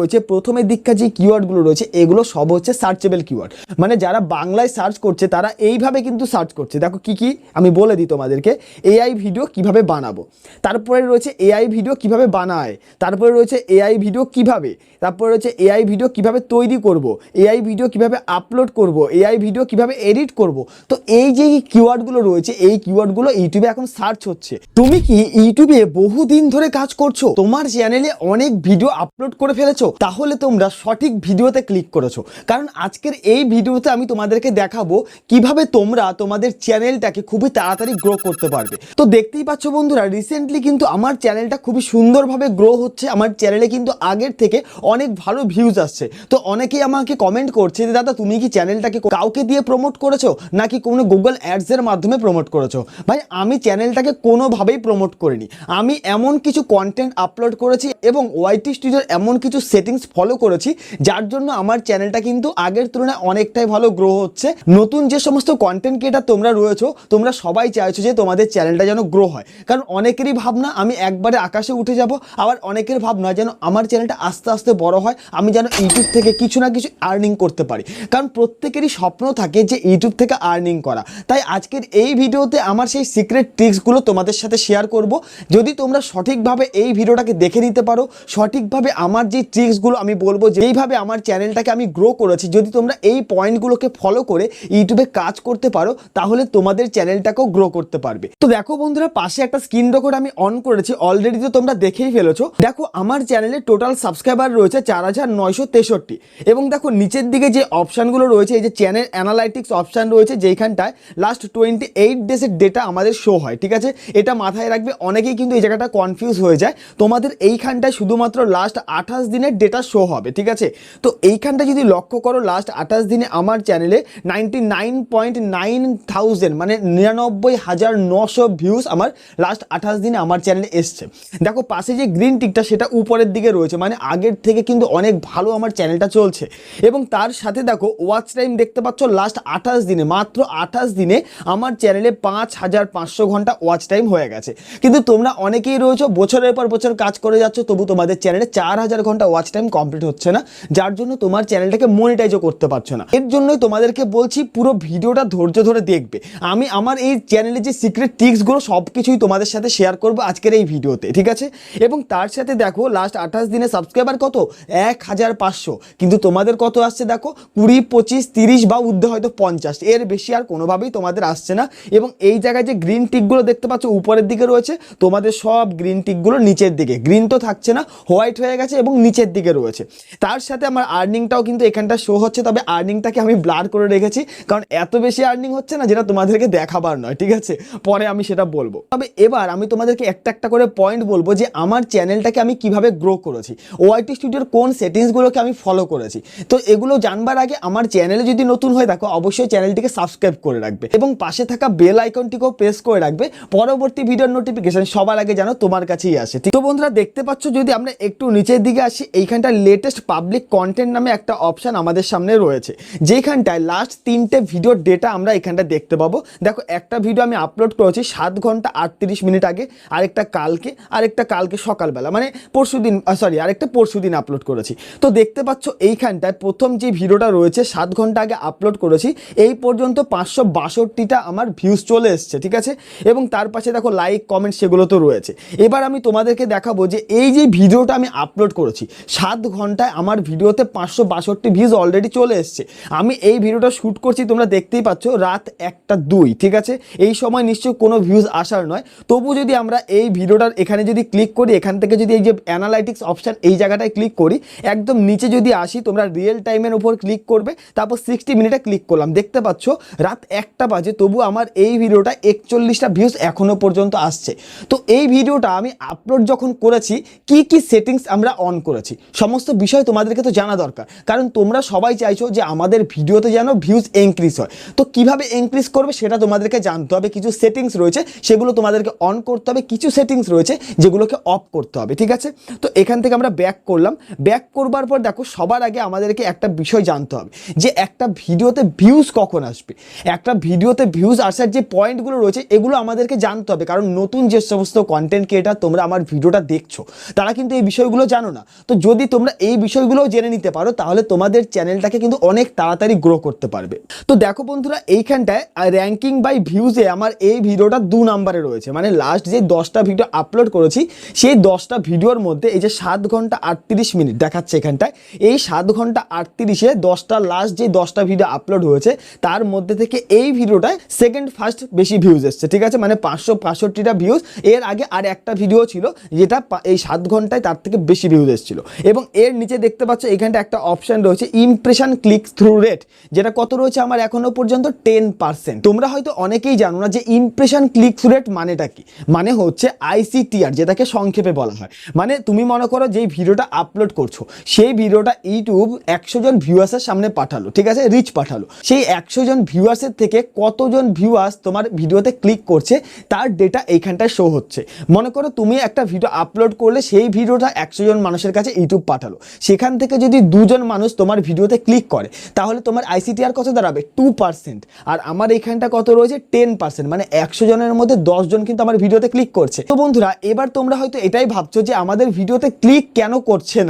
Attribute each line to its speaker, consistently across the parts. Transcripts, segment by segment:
Speaker 1: রয়েছে প্রথমে দীক্ষা যে কিওয়ার্ডগুলো রয়েছে, এগুলো সব হচ্ছে সার্চেবল কিওয়ার্ড মানে যারা বাংলায় সার্চ করছে, তারা এইভাবে কিন্তু সার্চ করছে। দেখো কি কি আমি বলে দিই তোমাদেরকে। এআই ভিডিও কীভাবে বানাবো? তারপরে রয়েছে এআই ভিডিও কীভাবে বানায়? তারপরে রয়েছে এআই ভিডিও কীভাবে? তারপরে রয়েছে এআই ভিডিও কীভাবে তৈরি করব এআই ভিডিও কীভাবে আপলোড করব এআই ভিডিও কীভাবে এডিট করব। তো এই যে কিওয়ার্ডগুলো রয়েছে, এই কিওয়ার্ডগুলো ইউটিউবে এখন সার্চ হচ্ছে। তুমি কি ইউটিউবে বহুদিন ধরে কাজ করছ? তোমার চ্যানেলে অনেক ভিডিও আপলোড করে ফেলেছো? তাহলে তোমরা সঠিক ভিডিওতে ক্লিক করেছ। কারণ আজকের এই ভিডিওতে আমি তোমাদেরকে দেখাবো কীভাবে তোমরা তোমাদের চ্যানেলটাকে খুবই তাড়াতাড়ি গ্রো করতে পারবে। তো দেখতেই পাচ্ছ বন্ধুরা রিসেন্টলি কিন্তু আমার চ্যানেলটা খুবই সুন্দরভাবে গ্রো হচ্ছে। আমার চ্যানেলে কিন্তু আগের থেকে অনেক ভালো ভিউজ আসছে। তো অনেকেই আমাকে কমেন্ট করছে যে, দাদা, তুমি কি চ্যানেলটাকে কাউকে দিয়ে প্রমোট করেছ? নাকি কোনো গুগল অ্যাডসের মাধ্যমে প্রমোট করেছ? ভাই, আমি চ্যানেলটাকে কোনোভাবেই প্রমোট করিনি। আমি এমন কিছু কন্টেন্ট আপলোড করেছি এবং ওয়াইটি স্টুডিওর এমন কিছু সেটিংস ফলো করেছি, যার জন্য আমার চ্যানেলটা কিন্তু আগের তুলনায় অনেকটাই ভালো গ্রো হচ্ছে। নতুন যে সমস্ত কন্টেন্ট ক্রিয়েটার তোমরা রয়েছো, তোমরা সবাই চাইছো যে, তোমাদের চ্যানেলটা যেন গ্রো হয়। কারণ অনেকেরই ভাবনা, আমি একবারে আকাশে উঠে যাব, আবার অনেকের ভাবনা যেন আমার চ্যানেলটা আস্তে আস্তে বড় হয়, আমি যেন ইউটিউব থেকে কিছু না কিছু আর্নিং করতে পারি। কারণ প্রত্যেকেরই স্বপ্ন থাকে যে ইউটিউব থেকে আর্নিং করা। তাই আজকের এই ভিডিওতে আমার সেই সিক্রেট ট্রিক্সগুলো তোমাদের সাথে শেয়ার করব। যদি তোমরা সঠিকভাবে এই ভিডিওটাকে দেখে নিতে পারো, সঠিকভাবে আমার যে ট্রিক্সগুলো আমি বলব যে এইভাবে আমার চ্যানেলটাকে আমি গ্রো করেছি, যদি তোমরা এই পয়েন্টগুলোকে ফলো করে ইউটিউবে কাজ করতে পারো, তাহলে তোমাদের চ্যানেলটাকেও গ্রো করতে পারবে। তো দেখো বন্ধুরা, পাশে একটা স্ক্রিন রেকর্ড আমি অন করেছি অলরেডি তো তোমরা দেখেই ফেলেছো। দেখো, আমার চ্যানেলে টোটাল সাবস্ক্রাইবার রয়েছে চার হাজার নয়শো তেষট্টি। এবং দেখো, নিচের দিকে যে অপশানগুলো রয়েছে, এই যে চ্যানেল অ্যানালাইটিক্স অপশান রয়েছে, যেইখানটায় লাস্ট টোয়েন্টি এইট ডেজের ডেটা আমাদের শো হয়, ঠিক আছে? এটা মাথায় রাখবে, অনেকেই কিন্তু এই জায়গাটা কনফিউজ হয়ে যায়। তোমাদের এইখানটায় শুধুমাত্র লাস্ট আঠাশ দিনের ডেটা শো হবে, ঠিক আছে? তো এইখানটা যদি লক্ষ্য করো লাস্ট আঠাশ দিনে আমার চ্যানেলে ninety nine point nine thousand মানে নিরানব্বই হাজার নশো ভিউজ আমার লাস্ট আঠাশ দিনে আমার চ্যানেলে এসছে। দেখো, পাশে যে গ্রিন টিকটা সেটা উপরের দিকে রয়েছে মানে আগের থেকে কিন্তু অনেক ভালো আমার চ্যানেলটা চলছে। এবং তার সাথে দেখো ওয়াচ টাইম দেখতে পাচ্ছ লাস্ট আঠাশ দিনে, মাত্র আঠাশ দিনে আমার চ্যানেলে পাঁচ হাজার পাঁচশো ঘণ্টা ওয়াচ টাইম হয়ে গেছে। কিন্তু তোমরা অনেকেই রয়েছো, বছরের পর বছর কাজ করে যাচ্ছ, তবু তোমাদের চ্যানেলে চার হাজার ঘণ্টা ওয়াচ টাইম কমপ্লিট হচ্ছে না, যার জন্য তোমার চ্যানেলটাকে মনিটাইজও করতে পারছ না। এর জন্যই তোমাদেরকে বলছি, পুরো ভিডিওটা ধৈর্য ধরে দেখবে। আমি আমার এই চ্যানেলে যে সিক্রেট টিক্সগুলো সব কিছুই তোমাদের সাথে শেয়ার করব আজকের এই ভিডিওতে, ঠিক আছে? এবং তার সাথে দেখো লাস্ট আঠাশ দিনে সাবস্ক্রাইবার কত? এক হাজার পাঁচশো। কিন্তু তোমাদের কত আসছে দেখো? কুড়ি, পঁচিশ, তিরিশ বা ঊর্ধ্বে হয়তো পঞ্চাশ। এর বেশি আর কোনোভাবেই তোমাদের আসছে না। এবং এই জায়গায় যে গ্রিন টিকগুলো দেখতে পাচ্ছ, উপরের দিকে রয়েছে, তোমাদের সব গ্রিন টিকগুলো নিচের দিকে। গ্রিন তো থাকছে না হোয়াইট হয়ে গেছে এবং নিচের দিকে রয়েছে। তার সাথে আমার আর্নিংটাও কিন্তু এখানটা শো হচ্ছে, তবে আর্নিংটাকে আমি ব্লার করে রেখেছি, কারণ এত বেশি আর্নিং হচ্ছে না যেটা তোমাদেরকে দেখাবার নয়, ঠিক আছে? পরে আমি সেটা বলব। তবে এবার আমি তোমাদেরকে একটা একটা করে পয়েন্ট বলব যে আমার চ্যানেলটাকে আমি কীভাবে গ্রো করেছি। ওআইটি স্টুডিওর কোন সেটিংসগুলোকে আমি ফলো করেছি। তো এগুলো জানবার আগে আমার চ্যানেলে যদি নতুন হয়ে থাকো, অবশ্যই চ্যানেলটিকে সাবস্ক্রাইব করে রাখবে এবং পাশে থাকা বেল আইকনটিকেও প্রেস করে রাখবে। পরবর্তী ভিডিওর নোটিফিকেশন সবার আগে যেন তোমার কাছেই আসে। তো বন্ধুরা, দেখতে পাচ্ছ যদি আমরা একটু নিচের দিকে আসি এইখানটা লেটেস্ট পাবলিক কন্টেন্ট নামে একটা অপশন আমাদের সামনে রয়েছে। যেখানটায় লাস্ট তিনটে ভিডিওর ডেটা আমরা এখানটা দেখতে পাবো। দেখো, একটা ভিডিও আমি আপলোড করেছি সাত ঘণ্টা আটত্রিশ মিনিট আগে, আরেকটা কালকে আরেকটা কালকে সকালবেলা মানে পরশু দিন সরি আরেকটা পরশু দিন আপলোড করেছি। তো দেখতে পাচ্ছ এইখানটায় প্রথম যে ভিডিওটা রয়েছে, সাত ঘণ্টা আগে আপলোড করেছি, এই পর্যন্ত পাঁচশো বাষট্টিটা আমার ভিউজ চলে এসছে, ঠিক আছে? এবং তার পাশে দেখো লাইক কমেন্ট সেগুলো তো রয়েছে। এবার আমি তোমাদেরকে দেখাবো যে এই যে ভিডিওটা আমি আপলোড করেছি, সাত ঘন্টায় আমার ভিডিওতে পাঁচশো বাষট্টি ভিউজ অলরেডি চলে এসছে। আমি এই ভিডিওটা শ্যুট করছি, তোমরা দেখতেই পাচ্ছ, রাত একটা দুই, ঠিক আছে? এই সময় নিশ্চয়ই কোনো ভিউজ আসার নয়। তবু যদি আমরা এই ভিডিওটার এখানে যদি ক্লিক করি, এখান থেকে যদি এই যে অ্যানালাইটিক্স অপশান এই জায়গাটায় ক্লিক করি, একদম নিচে যদি আসি, তোমরা রিয়েল টাইমের উপর ক্লিক করবে, তারপর সিক্সটি মিনিটে ক্লিক করলাম। দেখতে পাচ্ছ, রাত একটা বাজে, তবু আমার এই ভিডিওটা একচল্লিশটা ভিউজ এখনও পর্যন্ত আসছে। তো এই ভিডিওটা আমি আপলোড যখন করেছি, কি কি সেটিংস আমরা অন করেছি, সমস্ত বিষয় তোমাদেরকে তো জানা দরকার। কারণ তোমরা সবাই চাইছো যে আমাদের ভিডিওতে যেন ভিউজ ইনক্রিজ হয়। তো কীভাবে ইনক্রিজ করবে সেটা তোমাদেরকে জানতে হবে, কিছু সেটিংস রয়েছে, সেগুলো তোমাদেরকে অন করতে হবে, কিছু সেটিংস রয়েছে, যেগুলোকে অফ করতে হবে, ঠিক আছে? তো এখান থেকে আমরা ব্যাক করলাম। ব্যাক করবার পর দেখো সবার আগে আমাদেরকে একটা বিষয় জানতে হবে, যে একটা ভিডিওতে ভিউজ কখন আসবে? একটা ভিডিওতে ভিউজ আসার যে পয়েন্টগুলো রয়েছে, এগুলো আমাদেরকে জানতে হবে। কারণ নতুন যে সমস্ত কন্টেন্ট ক্রিয়েটার তোমরা আমার ভিডিওটা দেখছ, তারা কিন্তু এই বিষয়গুলো জানো না। তো যদি তোমরা এই বিষয়গুলোও জেনে নিতে পারো, তাহলে তোমাদের চ্যানেলটাকে কিন্তু অনেক তাড়াতাড়ি গ্রো করতে পারবে। তো দেখো বন্ধুরা, এইখানটায় র্যাঙ্কিং বাই ভিউজে আমার এই ভিডিওটা দু নম্বরে রয়েছে। মানে লাস্ট যে দশটা ভিডিও আপলোড করেছি, সেই দশটা ভিডিওর মধ্যে এই যে সাত ঘণ্টা আটত্রিশ মিনিট দেখাচ্ছে এখানটায়। এই সাত ঘণ্টা আটত্রিশে দশটা লাস্ট যে দশটা ভিডিও আপলোড হয়েছে, তার মধ্যে থেকে এই ভিডিওটায় সেকেন্ড ফার্স্ট বেশি ভিউজ এসছে, ঠিক আছে? মানে পাঁচশো পাঁচষট্টিটা ভিউজ এর আগে আর একটা ভিডিও ছিল যেটা এই সাত ঘন্টায় তার থেকে বেশি ভিউজ এসেছিল। এবং এর নিচে দেখতে পাচ্ছ এখানটা একটা অপশন রয়েছে ইমপ্রেশন ক্লিক থ্রু রেট যেটা কত রয়েছে আমার এখনও পর্যন্ত? টেন পার্সেন্ট তোমরা হয়তো অনেকেই জানো না যে ইমপ্রেশন ক্লিক থ্রু রেট মানেটা কি? মানে হচ্ছে আইসিটিআর যেটাকে সংক্ষেপে বলা হয়। মানে তুমি মনে করো যেই ভিডিওটা আপলোড করছ। সেই ভিডিওটা ইউটিউব একশো জন ভিউয়ার্সের সামনে পাঠালো, ঠিক আছে? রিচ পাঠালো। সেই একশো জন ভিউয়ার্সের থেকে কতজন ভিউয়ার্স তোমার ভিডিওতে ক্লিক করছে, তার ডেটা এইখানটায় শো হচ্ছে। মনে করো তুমি একটা ভিডিও আপলোড করলে সেই ভিডিওটা একশো জন মানুষের কাছে ইউটিউব পাঠালো। সেখান থেকে যদি দুজন মানুষ তোমার ভিডিওতে ক্লিক করে, তাহলে তোমার আইসিটিআর কত দাঁড়াবে? টু পার্সেন্ট আর আমার এইখানটা কত রয়েছে? টেন পার্সেন্ট মানে একশো জনের মধ্যে দশ জন কিন্তু আমার ভিডিওতে ক্লিক করছে। তো বন্ধুরা, এবার তোমরা হয়তো এটাই ভাবছ যে আমাদের ভিডিওতে ক্লিক কেন করছে না?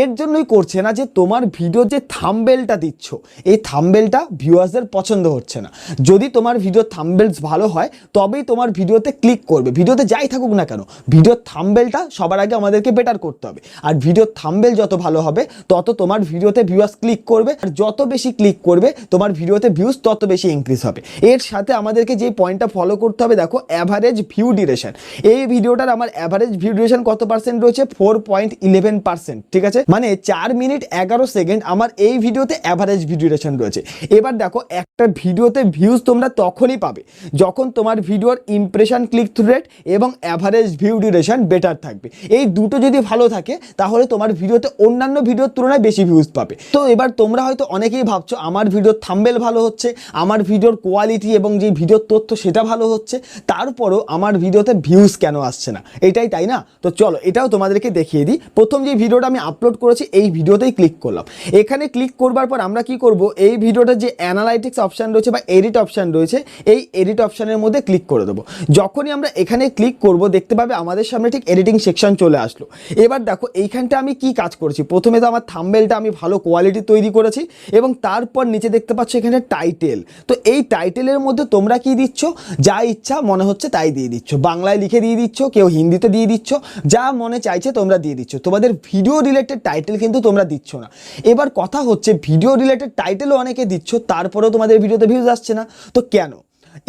Speaker 1: এর জন্যই করছে না যে তোমার ভিডিও যে থাম্বেলটা দিচ্ছ, এই থাম্বেলটা ভিউয়ার্সদের পছন্দ হচ্ছে না। যদি তোমার ভিডিও থাম্বেলস ভালো হয়, তবেই তোমার ভিডিওতে ক্লিক করবে। ভিডিওতে যাই থাকুক না কেন ভিডিওর থাম্বেলটা সবার আগে আমাদেরকে বেটার করতে হবে। আর ভিডিওর থাম্বেল যত ভালো হবে, তত তোমার ভিডিওতে ভিউয়ার্স ক্লিক করবে। আর যত বেশি ক্লিক করবে, তোমার ভিডিওতে ভিউজ তত বেশি ইনক্রিজ হবে। এর সাথে আমাদেরকে যে পয়েন্টটা ফলো করতে হবে, দেখো অ্যাভারেজ ভিউ ডিউরেশন এই ভিডিওটার আমার অ্যাভারেজ ভিউ ডিউরেশন কত পার্সেন্ট রয়েছে? ফোর পয়েন্ট ইলেভেন পার্সেন্ট ঠিক আছে? মানে চার মিনিট এগারো সেকেন্ড আমার এই ভিডিওতে অ্যাভারেজ ভিউ ডিউরেশন রয়েছে। এবার দেখো, একটা ভিডিওতে ভিউজ তোমরা তখনই পাবে যখন তোমার ভিডিওর ইমপ্রেশন ক্লিক থ্রু রেট এবং অ্যাভারেজ ভিউ ডিউরেশন বেটার থাকবে। এই দুটো যদি ভালো থাকে, তাহলে তোমার ভিডিওতে অন্যান্য ভিডিওর তুলনায় বেশি ভিউজ পাবে। তো এবার তোমরা হয়তো অনেকেই ভাবছ, আমার ভিডিওর থাম্বেল ভালো হচ্ছে, আমার ভিডিওর কোয়ালিটি এবং যে ভিডিওর তথ্য সেটা ভালো হচ্ছে, তারপরও আমার ভিডিওতে ভিউজ কেন আসছে না? এটাই তাই না? তো চলো, এটাও তোমাদেরকে দেখিয়ে দিই। প্রথম যে ভিডিওটা আমি আপলোড করেছি, এই ভিডিওতেই ক্লিক করলাম। এখানে ক্লিক করবার পর আমরা কি করব, এই ভিডিওটা যে অ্যানালাইটিক্স অপশান রয়েছে বা এডিট অপশান রয়েছে, এই এডিট অপশানের মধ্যে ক্লিক করে দেবো। যখনই আমরা এখানে ক্লিক করব, দেখতে পাবে আমাদের সামনে ঠিক এডিটিং সেকশন চলে আসলো। এবার দেখো, এইখানটা আমি কি কাজ করেছি? প্রথমে তো আমার থাম্বেলটা আমি ভালো কোয়ালিটি তৈরি করেছি এবং তারপর নিচে দেখতে পাচ্ছ এখানে টাইটেল তো এই টাইটেলের মধ্যে তোমরা কি দিচ্ছ? যা ইচ্ছা মনে হচ্ছে তাই দিয়ে দিচ্ছ। বাংলায় লিখে দিয়ে দিচ্ছ, কেউ হিন্দিতে দিয়ে দিচ্ছ, যা মনে চাইছে তোমরা দিয়ে দিচ্ছ। তোমাদের ভিডিও রিলেটেড টাইটেল কিন্তু তোমরা দিচ্ছ না। এবার কথা হচ্ছে ভিডিও রিলেটেড টাইটেলও অনেকে দিচ্ছ, তারপরেও তোমাদের ভিডিওতে ভিউজ আসছে না। তো কেন?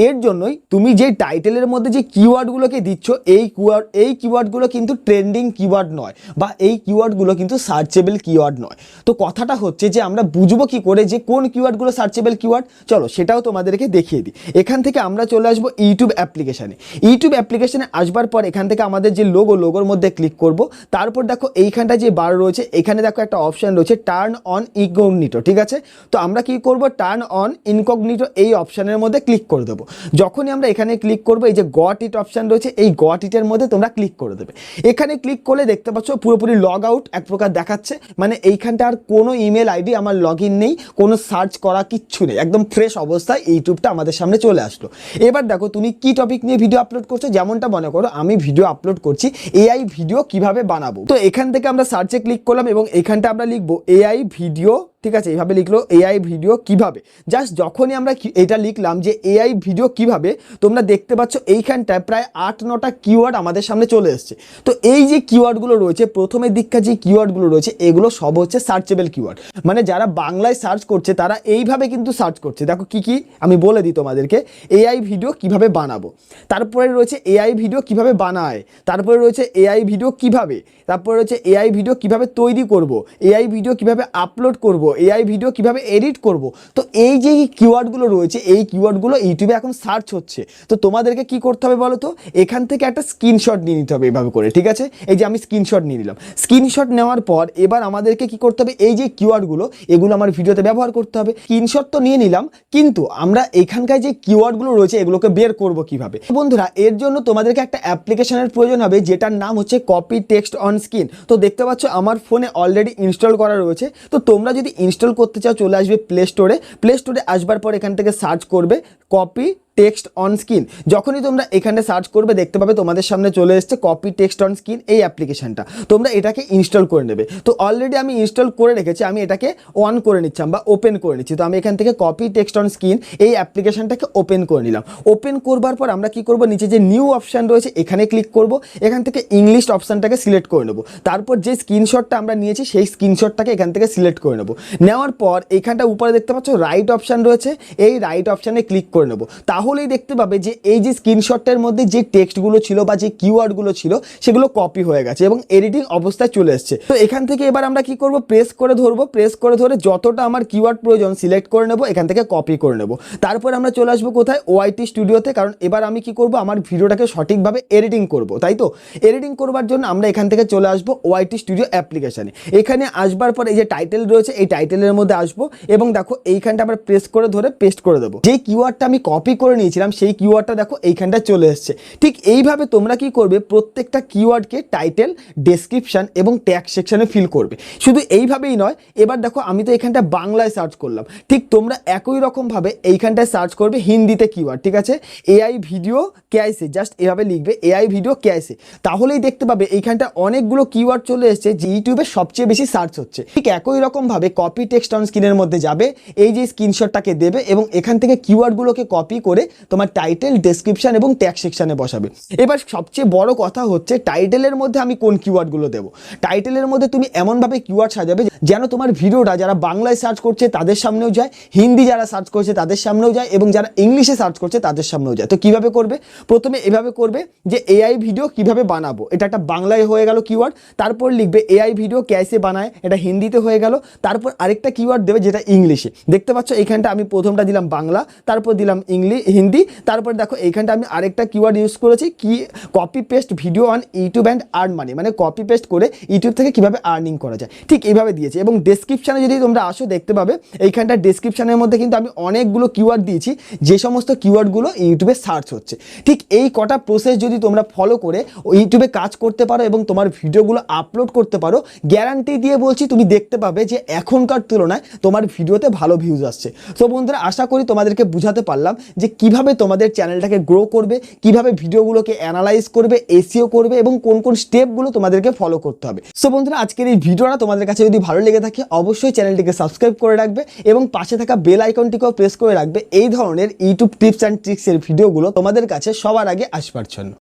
Speaker 1: এর জন্যই তুমি যে টাইটেলের মধ্যে যে কিওয়ার্ডগুলোকে দিচ্ছ, এই কিওয়ার্ড এই কিওয়ার্ডগুলো কিন্তু ট্রেন্ডিং কিওয়ার্ড নয় বা এই কিওয়ার্ডগুলো কিন্তু সার্চেবল কিওয়ার্ড নয়। তো কথাটা হচ্ছে যে আমরা বুঝব কি করে যে কোন কিওয়ার্ডগুলো সার্চেবল কিওয়ার্ড চলো সেটাও তোমাদেরকে দেখিয়ে দিই। এখান থেকে আমরা চলে আসব ইউটিউব অ্যাপ্লিকেশানে ইউটিউব অ্যাপ্লিকেশানে আসবার পর এখান থেকে আমাদের যে লোগো লোগোর মধ্যে ক্লিক করব। তারপর দেখো এইখানটা যে বার রয়েছে, এখানে দেখো একটা অপশান রয়েছে টার্ন অন ইনকগনিটো ঠিক আছে? তো আমরা কি করব? টার্ন অন ইনকগনিটো এই অপশানের মধ্যে ক্লিক করে দেবো। যখনই আমরা এখানে ক্লিক করব, এই যে গট ইট অপশান রয়েছে, এই গট ইটের মধ্যে তোমরা ক্লিক করে দেবে। এখানে ক্লিক করলে দেখতে পাচ্ছ পুরোপুরি লগ আউট এক প্রকার দেখাচ্ছে। মানে এইখানটা আর কোনো ইমেল আইডি আমার লগ ইন নেই, কোনো সার্চ করা কিচ্ছু নেই। একদম ফ্রেশ অবস্থায় ইউটিউবটা আমাদের সামনে চলে আসলো। এবার দেখো, তুমি কি টপিক নিয়ে ভিডিও আপলোড করছ? যেমনটা মনে করো, আমি ভিডিও আপলোড করছি এআই ভিডিও কীভাবে বানাবো? তো এখান থেকে আমরা সার্চে ক্লিক করলাম এবং এখানটা আমরা লিখব এআই ভিডিও ঠিক আছে এইভাবে লিখলো এআই ভিডিও কীভাবে? জাস্ট যখনই আমরা এটা লিখলাম যে এআই ভিডিও কীভাবে, তোমরা দেখতে পাচ্ছ এইখানটায় প্রায় আট নটা কিওয়ার্ড আমাদের সামনে চলে এসছে। তো এই যে কিওয়ার্ডগুলো রয়েছে, প্রথমের দিককার যে কিওয়ার্ডগুলো রয়েছে, এগুলো সব হচ্ছে সার্চেবল কিওয়ার্ড মানে যারা বাংলায় সার্চ করছে, তারা এইভাবে কিন্তু সার্চ করছে। দেখো কি কি আমি বলে দিই তোমাদেরকে। এআই ভিডিও কীভাবে বানাবো? তারপরে রয়েছে এআই ভিডিও কীভাবে বানায়? তারপরে রয়েছে এআই ভিডিও কীভাবে? তারপরে রয়েছে এআই ভিডিও কীভাবে তৈরি করব? এআই ভিডিও কীভাবে আপলোড করব? এআই ভিডিও কীভাবে এডিট করব? তো এই যে কিওয়ার্ডগুলো রয়েছে, এই কিওয়ার্ডগুলো ইউটিউবে এখন সার্চ হচ্ছে। তো তোমাদেরকে কি করতে হবে বলো তো? এখান থেকে একটা স্ক্রিনশট নিয়ে নিতে হবে এভাবে করে, ঠিক আছে? এই যে আমি স্ক্রিনশট নিয়ে নিলাম। স্ক্রিনশট নেওয়ার পর এবার আমাদেরকে কি করতে হবে? এই যে কিওয়ার্ডগুলো এগুলো আমার ভিডিওতে ব্যবহার করতে হবে। স্ক্রিনশট তো নিয়ে নিলাম, কিন্তু আমরা এখানকার যে কিওয়ার্ডগুলো রয়েছে, এগুলোকে বের করব কীভাবে? বন্ধুরা, এর জন্য তোমাদেরকে একটা অ্যাপ্লিকেশনের প্রয়োজন হবে, যেটার নাম হচ্ছে কপি টেক্সট অন স্ক্রিন তো দেখতে পাচ্ছ, আমার ফোনে অলরেডি ইনস্টল করা রয়েছে। তো তোমরা যদি ইনস্টল করতে চাও, চলে আসবে প্লে স্টোরে প্লে স্টোরে আসবার পর এখান থেকে সার্চ করবে। কপি টেক্সট অন স্ক্রিন যখনই তোমরা এখানে সার্চ করবে, দেখতে পাবে তোমাদের সামনে চলে এসছে কপি টেক্সট অন স্ক্রিন এই অ্যাপ্লিকেশানটা তোমরা এটাকে ইনস্টল করে নেবে। তো অলরেডি আমি ইনস্টল করে রেখেছি, আমি এটাকে অন করে নিচ্ছিলাম বা ওপেন করে নিচ্ছি। তো আমি এখান থেকে কপি টেক্সট অন স্ক্রিন এই অ্যাপ্লিকেশনটাকে ওপেন করে নিলাম। ওপেন করবার পর আমরা কি করব? নিচে যে নিউ অপশান রয়েছে, এখানে ক্লিক করব। এখান থেকে ইংলিশ অপশানটাকে সিলেক্ট করে নেব। তারপর যে স্ক্রিনশটটা আমরা নিয়েছি, সেই স্ক্রিনশটটাকে এখান থেকে সিলেক্ট করে নেব। নেওয়ার পর এখানটা উপরে দেখতে পাচ্ছ রাইট অপশান রয়েছে। এই রাইট অপশানে ক্লিক করে নেব। নেব তাহলেই দেখতে পাবে যে এই যে স্ক্রিনশটটার মধ্যে যে টেক্সটগুলো ছিল বা যে কিওয়ার্ডগুলো ছিল, সেগুলো কপি হয়ে গেছে এবং এডিটিং অবস্থায় চলে এসছে। তো এখান থেকে এবার আমরা কি করব? প্রেস করে ধরবো। প্রেস করে ধরে যতটা আমার কিওয়ার্ড প্রয়োজন সিলেক্ট করে নেব, এখান থেকে কপি করে নেব। তারপর আমরা চলে আসব কোথায়? ওআইটি স্টুডিওতে কারণ এবার আমি কি করব? আমার ভিডিওটাকে সঠিকভাবে এডিটিং করব, তাই তো? এডিটিং করবার জন্য আমরা এখান থেকে চলে আসব ওআইটি স্টুডিও অ্যাপ্লিকেশানে এখানে আসবার পর এই যে টাইটেল রয়েছে, এই টাইটেলের মধ্যে আসব এবং দেখো এইখানটা আমরা প্রেস করে ধরে পেস্ট করে দেবো। যে কিওয়ার্ডটা আমি কপি করে নিয়েছিলাম, সেই কিওয়ার্ডটা দেখো এইখানটা চলে এসছে। ঠিক এইভাবে তোমরা কি করবে, প্রত্যেকটা কিওয়ার্ডকে টাইটেল ডেসক্রিপশন এবং ট্যাগ সেকশানে ফিল করবে। শুধু এইভাবেই নয়, এবার দেখো আমি তো এখানটা বাংলায় সার্চ করলাম। ঠিক তোমরা একই রকমভাবে এইখানটায় সার্চ করবে হিন্দিতে কিওয়ার্ড ঠিক আছে? এআই ভিডিও ক্যাইসে জাস্ট এভাবে লিখবে এআই ভিডিও ক্যাইসে তাহলেই দেখতে পাবে এইখানটা অনেকগুলো কিওয়ার্ড চলে এসছে, যে ইউটিউবে সবচেয়ে বেশি সার্চ হচ্ছে। ঠিক একই রকমভাবে কপি টেক্সট অন স্ক্রিনের মধ্যে যাবে, এই যে স্ক্রিনশটটাকে দেবে এবং এখান থেকে কিওয়ার্ডগুলোকে কপি করে তোমার টাইটেল ডেসক্রিপশন এবং ট্যাগ সেকশানে বসাবে। এবার সবচেয়ে বড় কথা হচ্ছে টাইটেলের মধ্যে আমি কোন কিওয়ার্ডগুলো দেবো? টাইটেলের মধ্যে তুমি এমনভাবে কিওয়ার্ড সাজাবে যেন তোমার ভিডিওটা যারা বাংলায় সার্চ করছে তাদের সামনেও যায়, হিন্দি যারা সার্চ করছে তাদের সামনেও যায়, এবং যারা ইংলিশে সার্চ করছে তাদের সামনেও যায়। তো কীভাবে করবে? প্রথমে এভাবে করবে যে এআই ভিডিও কীভাবে বানাবো? এটা একটা বাংলায় হয়ে গেল কিওয়ার্ড তারপর লিখবে এআই ভিডিও ক্যাসে বানায়, এটা হিন্দিতে হয়ে গেল, তারপর আরেকটা কিওয়ার্ড দেবে যেটা ইংলিশে। দেখতে পাচ্ছ, এখানটা আমি প্রথমটা দিলাম বাংলা, তারপর দিলাম ইংলিশ হিন্দি, তারপর দেখো এইখানটা আমি আরেকটা কিওয়ার্ড ইউজ করেছি, কি copy paste video on YouTube and earn money মানে কপি পেস্ট করে ইউটিউব থেকে কীভাবে আর্নিং করা যায়। ঠিক এইভাবে দিয়েছে এবং ডেসক্রিপশানে যদি তোমরা আসো দেখতে পাবে, এইখানটা ডেসক্রিপশানের মধ্যে কিন্তু আমি অনেকগুলো কিওয়ার্ড দিয়েছি, যে সমস্ত কিওয়ার্ডগুলো ইউটিউবে সার্চ হচ্ছে। ঠিক এই কটা প্রসেস যদি তোমরা ফলো করে ইউটিউবে কাজ করতে পারো এবং তোমার ভিডিওগুলো আপলোড করতে পারো গ্যারান্টি দিয়ে বলছি তুমি দেখতে পাবে যে এখনকার তুলনায় তোমার ভিডিওতে ভালো ভিউজ আসছে। তো বন্ধুরা, আশা করি তোমাদেরকে বুঝাতে পারলাম যে কীভাবে তোমাদের চ্যানেলটাকে গ্রো করবে, কীভাবে ভিডিওগুলোকে অ্যানালাইজ করবে এসিও করবে এবং কোন কোন স্টেপগুলো তোমাদেরকে ফলো করতে হবে। সো বন্ধুরা, আজকের এই ভিডিওটা তোমাদের কাছে যদি ভালো লেগে থাকে, অবশ্যই চ্যানেলটিকে সাবস্ক্রাইব করে রাখবে এবং পাশে থাকা বেল আইকনটিকেও প্রেস করে রাখবে। এই ধরনের ইউটিউব টিপস অ্যান্ড ট্রিক্সের ভিডিওগুলো তোমাদের কাছে সবার আগে আসবার জন্য।